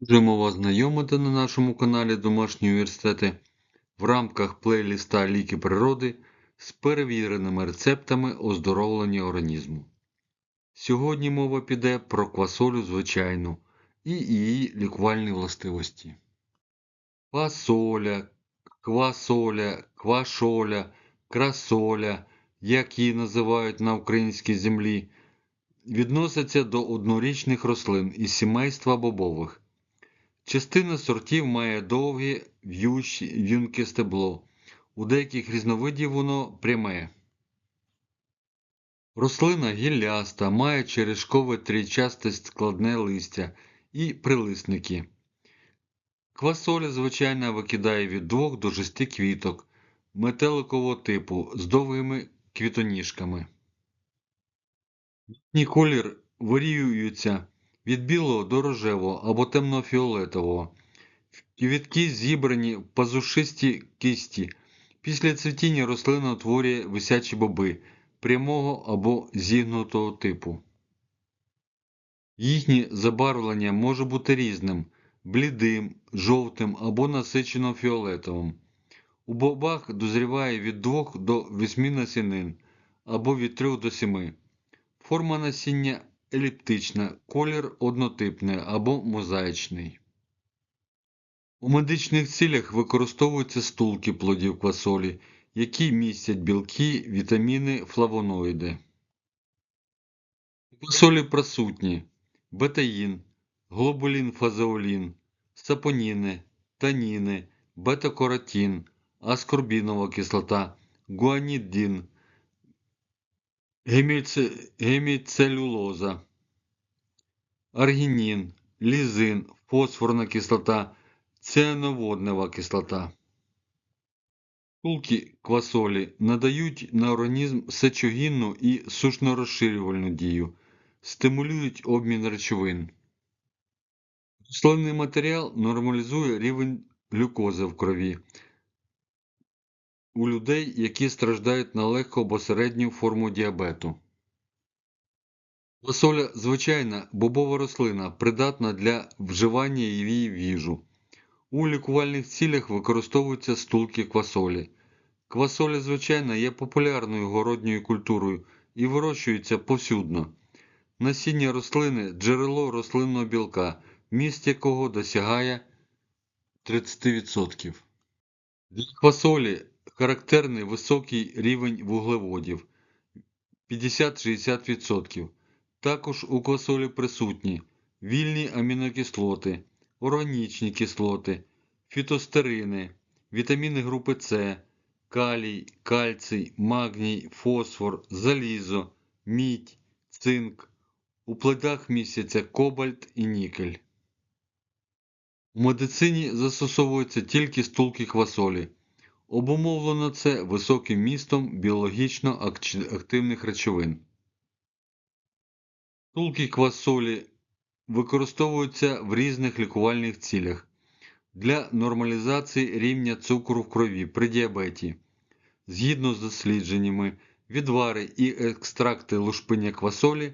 Можемо вас знайомити на нашому каналі Домашні університети в рамках плейліста Ліки природи з перевіреними рецептами оздоровлення організму. Сьогодні мова піде про квасолю звичайну і її лікувальні властивості. Квасоля, квасоля, квашоля, красоля, як її називають на українській землі, відносяться до однорічних рослин із сімейства бобових. Частина сортів має довге в'юнке стебло. У деяких різновидів воно пряме. Рослина гілляста, має черешкове трійчасте складне листя і прилисники. Квасоля, звичайно, викидає від 2 до 6 квіток метеликового типу з довгими квітоніжками. Їхній колір варіюється від білого до рожевого або темно-фіолетового. Квітки зібрані в пазушисті кисті. Після цвітіння рослина утворює висячі боби прямого або зігнутого типу. Їхнє забарвлення може бути різним блідим, жовтим або насичено фіолетовим. У бобах дозріває від 2 до 8 насінин або від 3 до 7. Форма насіння еліптична, колір однотипний або мозаїчний. У медичних цілях використовуються стулки плодів квасолі, які містять білки, вітаміни, флавоноїди. У квасолі присутні бетаїн, глобулін фазеолін, сапоніни, таніни, бета-каротин, аскорбінова кислота, гуанідин, геміцелюлоза, аргінін, лізин, фосфорна кислота, ціановоднева кислота. Тулки квасолі надають на організм сечогінну і сушнорозширювальну дію, стимулюють обмін речовин. Рослинний матеріал нормалізує рівень глюкози в крові у людей, які страждають на легку або середню форму діабету. Квасоля звичайна бобова рослина, придатна для вживання її в їжу. У лікувальних цілях використовуються стулки квасолі. Квасоля, звичайно, є популярною городньою культурою і вирощується повсюдно. Насіння рослини джерело рослинного білка, міст якого досягає 30%. Для квасолі характерний високий рівень вуглеводів 50-60%. Також у квасолі присутні вільні амінокислоти, органічні кислоти, фітостерини, вітаміни групи С, калій, кальцій, магній, фосфор, залізо, мідь, цинк. У плодах містяться кобальт і нікель. У медицині застосовуються тільки стулки квасолі. Обумовлено це високим містом біологічно активних речовин. Стулки квасолі використовуються в різних лікувальних цілях для нормалізації рівня цукру в крові при діабеті. Згідно з дослідженнями, відвари і екстракти лушпиня квасолі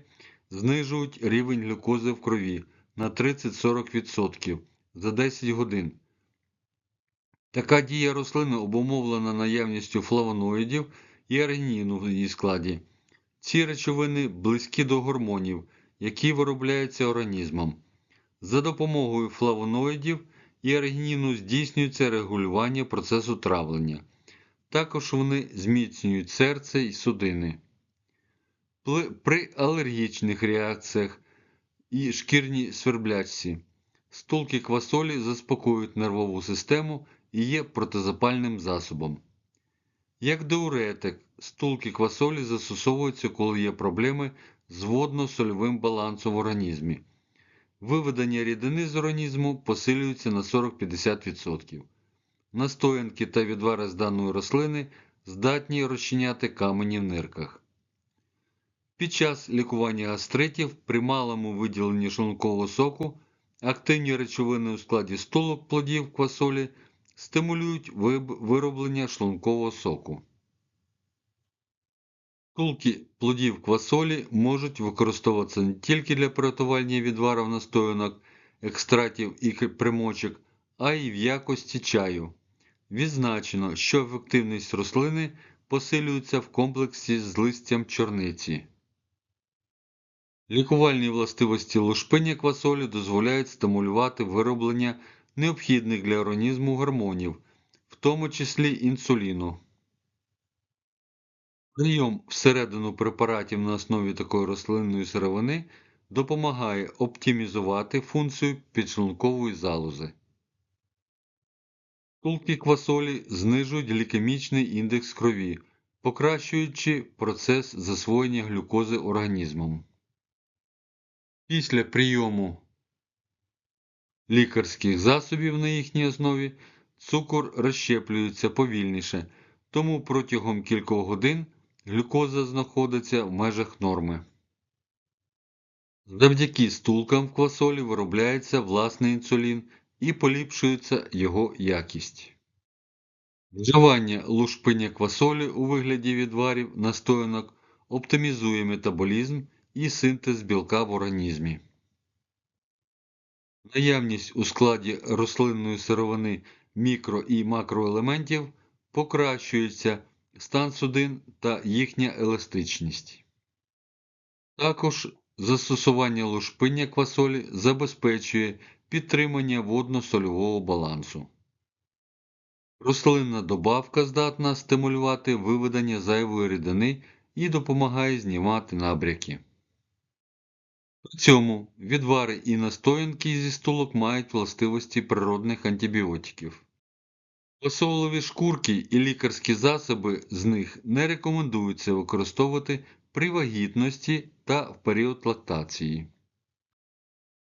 знижують рівень глюкози в крові на 30-40% за 10 годин. Така дія рослини обумовлена наявністю флавоноїдів і аргініну в її складі. Ці речовини близькі до гормонів, які виробляються організмом. За допомогою флавоноїдів і аргініну здійснюється регулювання процесу травлення. Також вони зміцнюють серце і судини. При алергічних реакціях і шкірній сверблячці стулки квасолі заспокоюють нервову систему і є протизапальним засобом. Як диуретик, стулки квасолі застосовуються, коли є проблеми з водно-сольовим балансом в організмі. Виведення рідини з організму посилюється на 40-50%. Настоянки та відвари з даної рослини здатні розчиняти камені в нирках. Під час лікування гастритів при малому виділенні шлункового соку активні речовини у складі стулок плодів квасолі стимулюють вироблення шлункового соку. Тулки плодів квасолі можуть використовуватися не тільки для приготування відварів настоянок, екстрактів і примочок, а й в якості чаю. Відзначено, що ефективність рослини посилюється в комплексі з листям чорниці. Лікувальні властивості лушпиння квасолі дозволяють стимулювати вироблення необхідних для організму гормонів, в тому числі інсуліну. Прийом всередину препаратів на основі такої рослинної сировини допомагає оптимізувати функцію підшлункової залози. Тулки квасолі знижують глікемічний індекс крові, покращуючи процес засвоєння глюкози організмом. Після прийому лікарських засобів на їхній основі цукор розщеплюється повільніше, тому протягом кількох годин глюкоза знаходиться в межах норми. Завдяки стулкам в квасолі виробляється власний інсулін і поліпшується його якість. Вживання лушпиня квасолі у вигляді відварів настоянок оптимізує метаболізм і синтез білка в організмі. Наявність у складі рослинної сировини мікро і макроелементів покращується стан судин та їхня еластичність. Також застосування лушпиння квасолі забезпечує підтримання водно-сольового балансу. Рослинна добавка здатна стимулювати виведення зайвої рідини і допомагає знімати набряки. Цьому відвари і настоянки зі стулок мають властивості природних антибіотиків. Посолові шкурки і лікарські засоби з них не рекомендується використовувати при вагітності та в період лактації.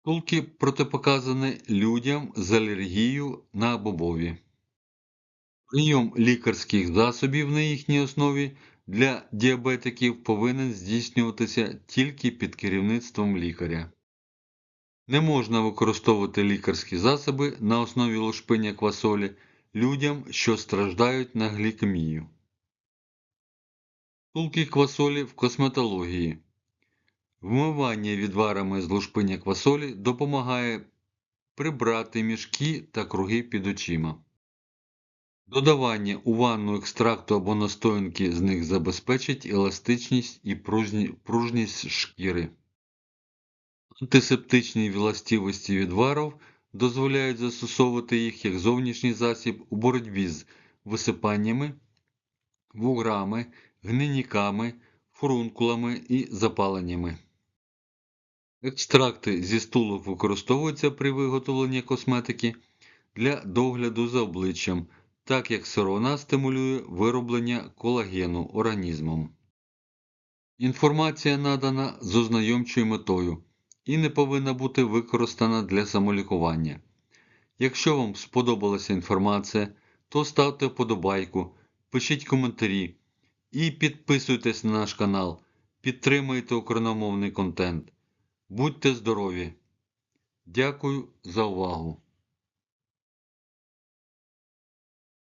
Шкурки протипоказані людям з алергією на бобові. Прийом лікарських засобів на їхній основі для діабетиків повинен здійснюватися тільки під керівництвом лікаря. Не можна використовувати лікарські засоби на основі лушпиня квасолі людям, що страждають на глікемію. Тулки квасолі в косметології. Вмивання відварами з лушпиня квасолі допомагає прибрати мішки та круги під очима. Додавання у ванну екстракту або настоянки з них забезпечить еластичність і пружність шкіри. Антисептичні властивості відварів дозволяють застосовувати їх як зовнішній засіб у боротьбі з висипаннями, вуграми, гниніками, фурункулами і запаленнями. Екстракти зі стулок використовуються при виготовленні косметики для догляду за обличчям, так як сировина стимулює вироблення колагену організмом. Інформація надана з ознайомчою метою і не повинна бути використана для самолікування. Якщо вам сподобалася інформація, то ставте вподобайку, пишіть коментарі і підписуйтесь на наш канал. Підтримуйте україномовний контент. Будьте здорові! Дякую за увагу!